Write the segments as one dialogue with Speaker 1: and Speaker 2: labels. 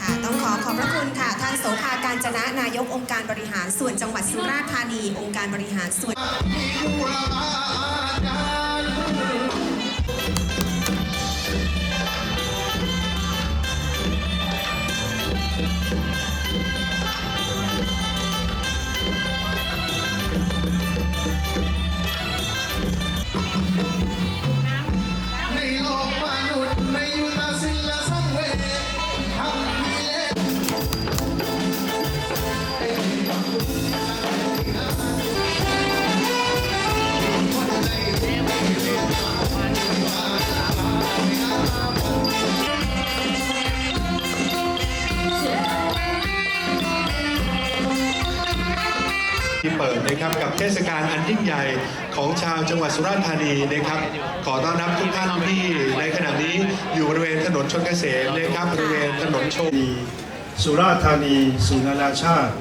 Speaker 1: ค่ะต้องขอขอบพระคุณค่ะ ท่านโสภาการจนะนายกองค์การบริหารส่วนจังหวัดสุราษฎร์ธานี องค์การบริหารส่วน
Speaker 2: ใน thank you ที่เปิ
Speaker 3: ดนะครับกับเทศกาลอันยิ่งใหญ่ของชาวจังหวัดสุราษฎร์ธานีนะครับ ขอต้อนรับทุกท่านที่ในขณะนี้อยู่บริเวณถนนชนเกษมนะครับบริเวณถนนโชว์
Speaker 4: สุราษฎร์ธานีศูนย์นานาชาติ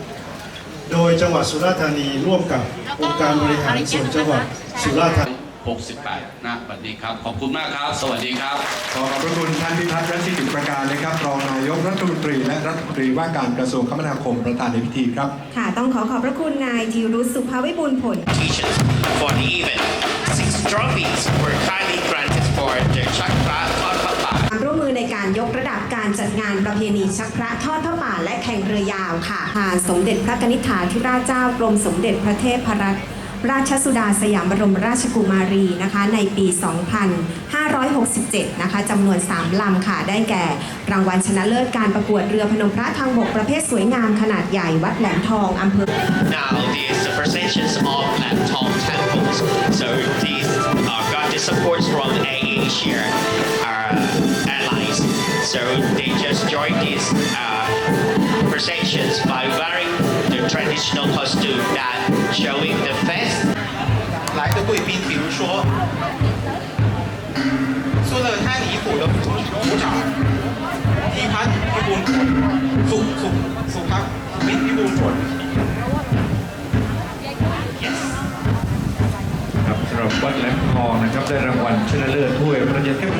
Speaker 4: โดยจังหวัดสุราษฎร์ธานีร่วมกับองค์การบริหารส่วนจังหวัดสุราษฎร์ธานี
Speaker 5: 68นะสวัสดีครับ ขอบคุณมากครับ สวัสดีครับ
Speaker 3: ขอขอบพระคุณท่านพิพัฒน์รัชกิจประการนะครับ รองนายกรัฐมนตรีและรัฐมนตรีว่าการกระทรวงคมนาคมประธานในพิธีครับ
Speaker 1: ค่ะ ต้องขอขอบพระคุณนายธีรุษสุภาวิบูลย์ผล
Speaker 6: competitions for the event. Six trophies were kindly granted for the Chakra Thonpapa
Speaker 1: ความร่วมมือในการยกระดับการจัดงานประเพณีชักพระทอดพระป่าและแข่งเรือยาวค่ะทางสมเด็จพระนิษฐาธิราชเจ้ากรมสมเด็จพระเทพรัตน ราชสุดาสยามบรมราชกุมารีนะคะในปี 2567 นะคะจำนวน 3 ลำค่ะ ได้แก่ รางวัลชนะเลิศการประกวดเรือพนมพระทางบกประเภทสวยงามขนาดใหญ่วัดแหลมทองอำเภอ
Speaker 6: Now, these the processions of Lamtong temples. So these uh, got the support from AirAsia uh, Airlines. So they just joined these uh, processions by wearing the traditional costume that showing the face
Speaker 7: 来的贵宾，比如说苏勒泰尼府的府府长พิพัฒน์พิบูลผลสุสุสุพัฒน์พิพิบูลผล
Speaker 8: ครับสำหรับวัดแหลมทองนะครับได้รางวัลชนะเลิศถ้วยพระราช
Speaker 3: เทพ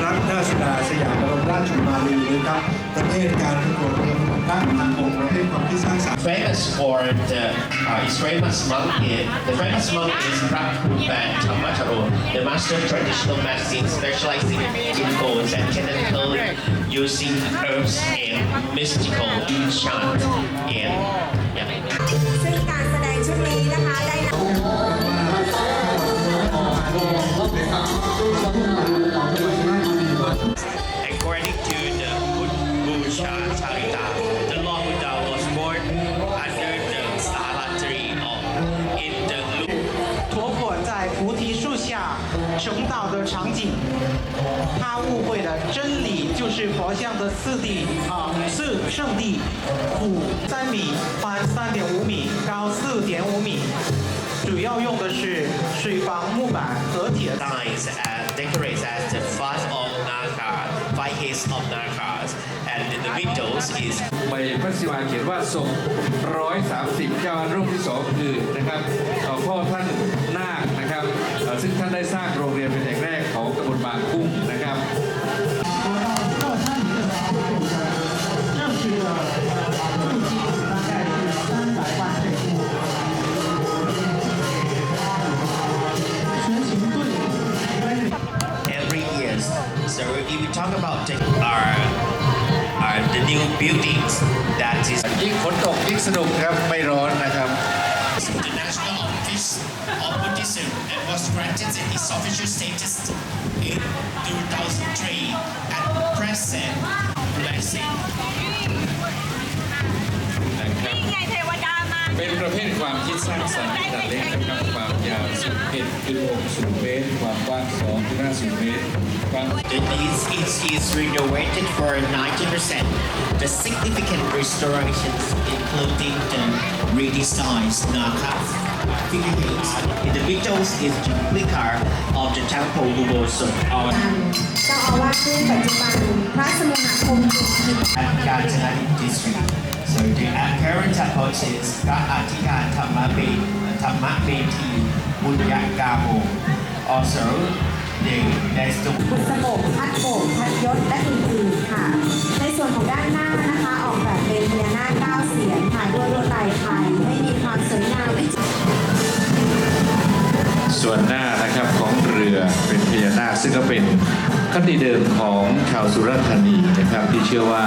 Speaker 3: รัตน ราชกุมารีนะครับประเภทการประกวดเรือพนมพระทางบกประเภทความคิดสร้างสรรค์
Speaker 6: famous for the uh, its famous monk is the famous monk is Prabhupada Dhammataro, the master of traditional medicine specializing in bones and canonical using herbs and mystical chant and yeah.
Speaker 1: ซึ่งการแสดงชุดนี้นะคะได้นำ
Speaker 6: Buddha Charita, the Lord Buddha was born under the Sala tree of in the
Speaker 7: 陀佛在菩提树下成道的场景，他误会了真理就是佛像的四地啊，四圣地，虎三米，宽三点五米，高四点五米，主要用的是水房木板和铁
Speaker 6: signs and decorates as the fast of case of Nakas, and the windows is
Speaker 8: ใบพระศิวาเขียนว่าทรงร้อยสามสิบเจ้าอาวาสรูปที่สองคือนะครับเอ่อพ่อท่านนาคนะครับซึ่งท่านได้สร้างโรงเรียนเป็นแห่งแรกของตำบลบางกุ้งนะครับ
Speaker 6: buildings, that is
Speaker 8: ยิ่งฝนตกยิ่งสนุกครับไม่ร้อนนะครับ
Speaker 6: the National Office of Buddhism and was granted its official status in 2003 at present blessing.
Speaker 8: นะครับเป็นประเภทความคิดสร้างสรรค์ 1.60เมตรความกว้าง2.50เมตรความ
Speaker 6: renovated for 90%. The significant restorations including the redesigned Naka Philippines. The Beatles is replica of the temple Luboson on
Speaker 1: เจ้าอาวาสรูปปัจจุบันพระส
Speaker 6: มุหคมจุกิจ So the uh, current temple is พระอธิการธรรมเบธรรมเบที Gatikan Thammabe Thammabeti Bunyagamo. Also, the, there's the
Speaker 1: บุษบกพัดโบกพัดยศและอื่นๆค่ะ ในส่วนของด้านหน้านะคะ ออกแบบเป็นพญานาคเก้าเสียนค่ะด้วยลวดลายไทยให้มีความสวยงามวิจิตร
Speaker 8: ส่วนหน้านะครับของเรือเป็นพญานาคซึ่งก็เป็นคติเดิมของชาวสุราษฎร์ธานีนะครับที่เชื่อว่า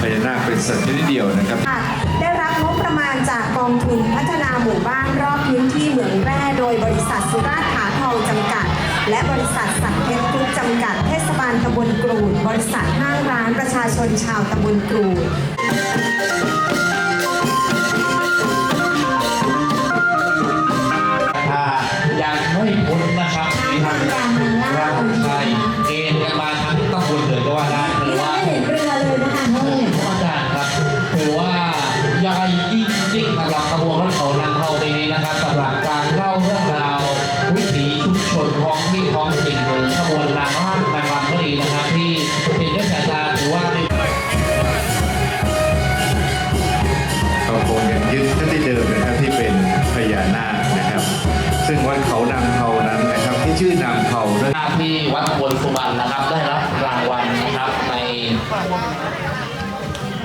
Speaker 8: พญานาคเป็นสัตว์ชนิดเดียวนะครับ
Speaker 1: ค่ะได้รับงบประมาณจากกองทุนพัฒนาหมู่บ้านรอบพื้นที่เหมืองแร่โดยบริษัทสุราษฎร์ผาทองจำกัด และบริษัทสักเพชรกรุ๊ปจำกัด เทศบาลตำบลกรูด บริษัทห้างร้านประชาชนชาวตำบลกรูด
Speaker 9: ถ้ายังไม่พ้นนะครับที่ทาง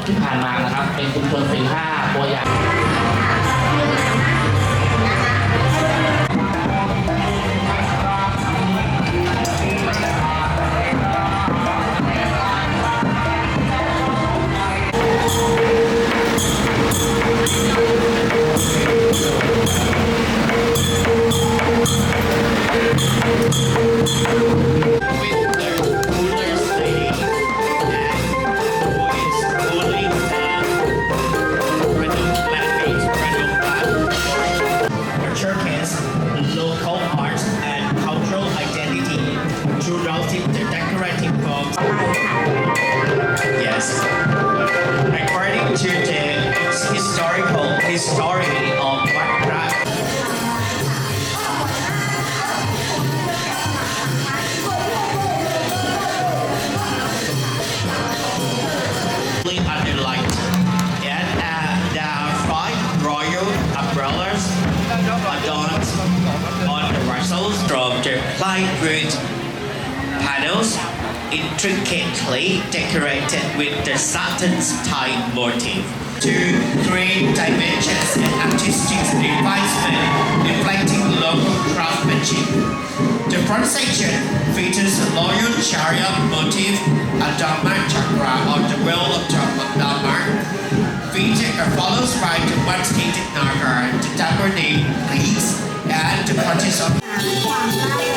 Speaker 9: ที่ผ่านมานะครับ เป็นชุมชนสี่ห้าตัวอย่าง
Speaker 6: history of Wat Prat, under light. And there are five royal umbrellas the vessels from the plywood panels, intricately decorated with the Saturn's tie motif two, three dimensions and artistic devices reflecting local craftsmanship. The front section features a royal chariot motif, a Dharma chakra on the wheel of Dharma, featured and followed by the one-skated nagar, the name please and the
Speaker 1: participate.